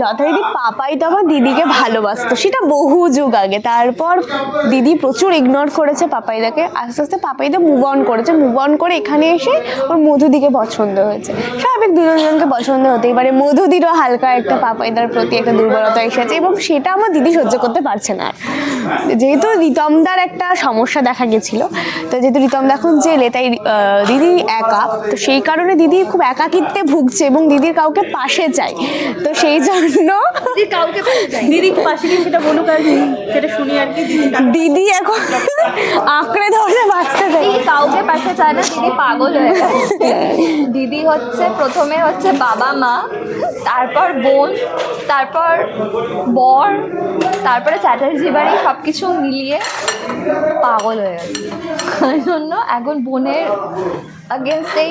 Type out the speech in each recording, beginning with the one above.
যথারীতি পাপাই তো আমার দিদিকে ভালোবাসতো। সেটা বহু যুগ আগে। তারপর দিদি প্রচুর ইগনোর করেছে পাপাইদাকে। আস্তে আস্তে পাপাইদা মুভ অন করেছে। মুভ অন করে এখানে এসে ওর মধুদিকে পছন্দ হয়েছে। স্বাভাবিক দুজনকে পছন্দ হতেই পারে। মধুদিরও হালকা একটা পাপাইদার প্রতি একটা দুর্বলতা এসেছে এবং সেটা আমার দিদি সহ্য করতে পারছে না। যেহেতু রিতমদার একটা সমস্যা দেখা গেছিল, তো যেহেতু রিতমদা এখন জেলে, তাই দিদি একা। তো সেই কারণে দিদি খুব একাকিত্বে ভুগছে এবং দিদির কাউকে পাশে চাই তো সেই জন্য কাউকে দিদি পাশে কি সেটা বলুক আর সেটা শুনি আর কি দিদি এখন আঁকড়ে ধরে বাঁচতে চাই কাউকে পাশে চায় না দিদি পাগল হয়ে গেছে। দিদি হচ্ছে প্রথমে হচ্ছে বাবা মা তারপর বোন তারপর বর তারপরে চ্যাটার্জি বাড়ি সব কিছু মিলিয়ে পাগল হয়ে গেছে। ওই জন্য এখন বোনের আগেনস্টেই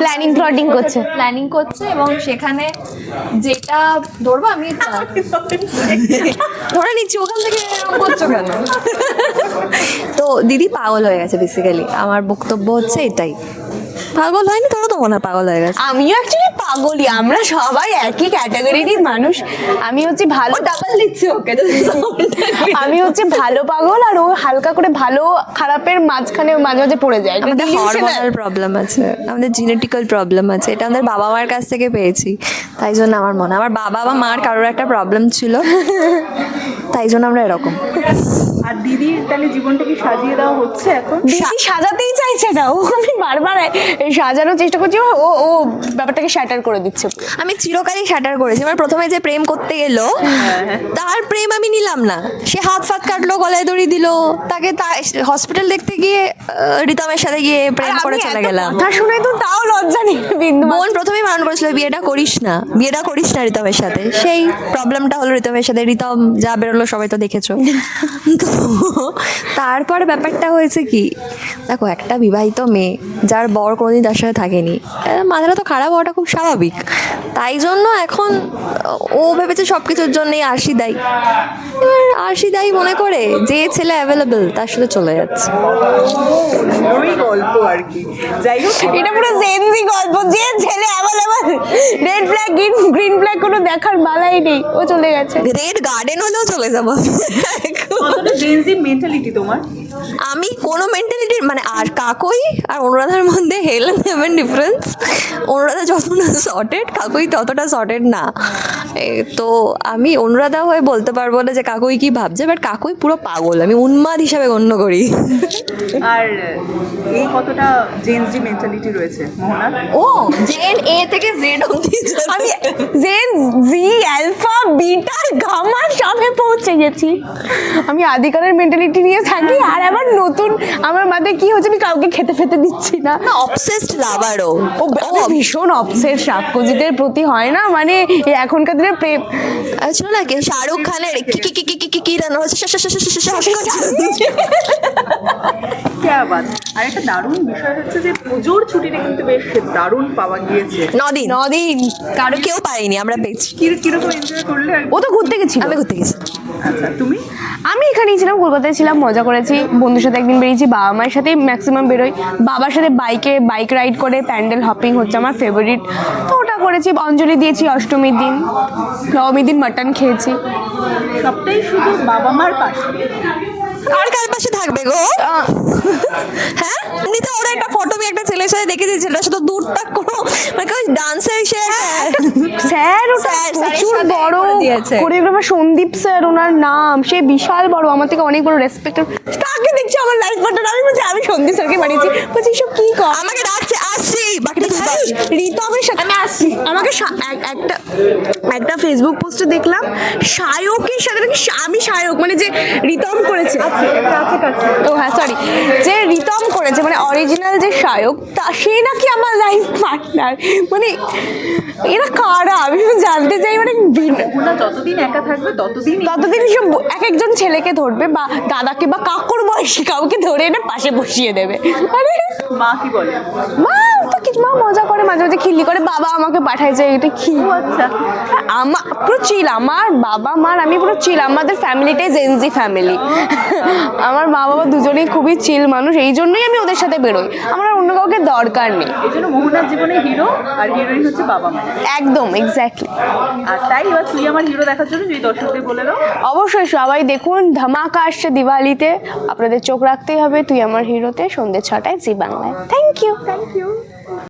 প্ল্যানিং প্লটিং করছে। প্ল্যানিং করছে এবং সেখানে যেটা ধরবো আমি ধরে নিচ্ছি ওখান থেকে করছ কেন? তো দিদি পাগল হয়ে গেছে বেসিক্যালি আমার বক্তব্য হচ্ছে এটাই। পাগল হয়নি? তোরা তো মনে হয় পাগল হয়ে গেছে। আমিও অ্যাকচুয়ালি পাগলই। আমরা সবাই একই ক্যাটাগরির মানুষ। আমি হচ্ছে ভালো ডাবল দিচ্ছি ওকে আমি হচ্ছে ভালো পাগল আর ও হালকা করে ভালো খারাপের মাঝখানে মাঝে মাঝে পড়ে যায়। আমাদের হরমোনাল প্রবলেম আছে। আমাদের জেনেটিক্যাল প্রবলেম আছে। এটা আমাদের বাবা মার কাছ থেকে পেয়েছি। তাই জন্য আমার মনে হয়। আমার বাবা বা মার কারোর একটা প্রবলেম ছিল। তাই জন্য আমরা এরকম। আর দিদির তাহলে জীবনটা কি সাজিয়ে দেওয়া হচ্ছে এখন? দিদি সাজাতেই চাইছে না ও আমি বারবার সাজানোর চেষ্টা করছি ও ও- ব্যাপারটাকে শ্যাটার করে দিচ্ছে। আমি চিরকালই শ্যাটার করেছি। আমার প্রথমে যে প্রেম করতে এলো তার প্রেম আমি নিলাম না। সে হাত ফাত কাটলো গলায় দড়ি দিল তাকে হসপিটাল দেখতে গিয়ে রিতমের সাথে গিয়ে প্রেম করে চলে গেলাম। কথা শুনে তো তাও লজ্জা নেই বিন্দু বোন প্রথমেই বারণ করেছিল বিয়েটা করিস না বিয়েটা করিস না রিতমের সাথে। সেই প্রবলেমটা হলো রিতমের সাথে। রিতম যা বেরোলো সবাই তো দেখেছ। তো তারপর ব্যাপারটা হয়েছে কি দেখো একটা বিবাহিত মেয়ে যার বর কোনোদিন তার সাথে থাকেনি। মাথাটা তো খারাপ হওয়াটা খুব স্বাভাবিক। তাই জন্য এখন ও ভেবেছে সব কিছুর জন্যই আরশি দায়ী। এবার আরশি দায়ী মনে করে যে ছেলে অ্যাভেলেবেল তার সাথে চলে যাচ্ছে। গল্প আর কি। যাই হোক এটা পুরো জেনজি গল্প। যে ছেলে available red flag green green flag কোনো দেখার বালাই নেই। ও চলে গেছে। রেড গার্ডেন হলেও চলে ざます。কতটা জেনজি মেন্টালিটি তোমার? আমি কোনো মেন্টালিটির মানে আর কাকই আর অনুরাধার মধ্যে hell and heaven difference Anuradha যতটা সর্টেড কাকুই ততটা সর্টেড না। এ, তো আমি অনুরাধা হয়ে বলতে পারব না যে কাকুই কি ভাবছে বাট কাকুই পুরো পাগল। আমি উন্মাদ হিসাবে গণ্য করি। আর এই কতটা জেনজি মেন্টালিটি রয়েছে মোহনার ও জেন এ থেকে জেড অব্দি আমি Gen Z alpha beta gamma সবে পৌঁছে গেছি। আমি আদিকালের মেন্টালিটি নিয়ে থাকি আর আবার নতুন আমার মাথায় কি হচ্ছে আমি কাউকে খেতে ফেতে দিচ্ছি না অবসেসড লাভারও ও ভীষণ অবসেসড সাক্ষজিতের প্রতি হয় না মানে এখনকার দিনে প্রেম আচ্ছা না কি শাহরুখ খানের কি কি কি কি কি কি কি রান্না হচ্ছে শ- শ- শ- শ- শ- শ- ক্যা বাত আর একটা দারুণ বিষয় হচ্ছে যে পুজোর ছুটিটা কিন্তু বেশ দারুণ পাওয়া গিয়েছে। নদিন। নদিন। কারও কেউ পাইনি আমরা পেয়েছি। কীরকম এনজয় করলে ও তো ঘুরতে গেছিল। আমি ঘুরতে গেছি। আচ্ছা তুমি? আমি এখানেই ছিলাম কলকাতায় ছিলাম মজা করেছি। বন্ধুর সাথে একদিন বেরিয়েছি বাবা মায়ের সাথে ম্যাক্সিমাম বেরোই। বাবার সাথে বাইকে বাইক রাইড করে প্যান্ডেল হপিং হচ্ছে আমার ফেভারিট তো ওটা করেছি অঞ্জলি দিয়েছি অষ্টমীর দিন। নবমীর দিন মাটন খেয়েছি। সবটাই শুধু বাবা মার পাশে? আর কার পাশে থাকবে গো? হ্যাঁ এমনিতে ওরা একটা ফটো আমি একটা ছেলের সাথে দেখেছি ছেলেটার সাথে কোনো মানে ওই ডান্সের সে স্যার ওটা প্রচুর বড়। কোরিওগ্রাফার সন্দীপ স্যার ওনার নাম সে বিশাল বড় আমার থেকে অনেক বড় রেসপেক্ট তাকে দেখছি আমার লাইফ পার্টনার আমি বলছি আমি সন্দীপ স্যারকে বানিয়েছি। বলছি সব কি কর? আমাকে ডাকছে আসছি। বাকিটা সাথে আমি আসছি। আমাকে একটা একটা ফেসবুক পোস্টে দেখলাম সায়কের সাথে নাকি আমি সায়ক মানে যে রিতম করেছে। ও হ্যাঁ সরি যে রিতম করেছে মানে অরিজিনাল যে সায়ক তা সে নাকি আমার লাইফ পার্টনার মানে এরা কারা? আমি জানতে চাই মানে যতদিন একা থাকবে ততদিন ততদিন সব এক একজন ছেলেকে ধরবে বা দাদাকে বা কাকুর বয়সী কাউকে ধরে এনে পাশে বসিয়ে দেবে। আরে মা কি বলে? মা তো কিছু মা মজা করে মাঝে মাঝে খিল্লি করে বাবা আমাকে পাঠাইছে এটা কি? আচ্ছা। আমার পুরো চিল আমার বাবা মার আমি পুরো চিল আমাদের ফ্যামিলিটাই জেনজি ফ্যামিলি আমার মা বাবা দুজনেই খুবই চিল মানুষ এই জন্যই আমি ওদের সাথে বেরোই। আমার অন্য কাউকে দরকার নেই। এই জন্য মোহনার জীবনে হিরো আর হিরোইন হচ্ছে বাবা মা। একদম এক্স্যাক্টলি আর তাই এবার তুই আমার হিরো দেখার জন্য যদি দর্শকদের বলে দাও। অবশ্যই সবাই দেখুন ধামাকা আসছে দিওয়ালিতে। আপনাদের চোখ রাখতেই হবে তুই আমার হিরোতে সন্ধ্যে ছটায় জি বাংলায়। Thank you thank you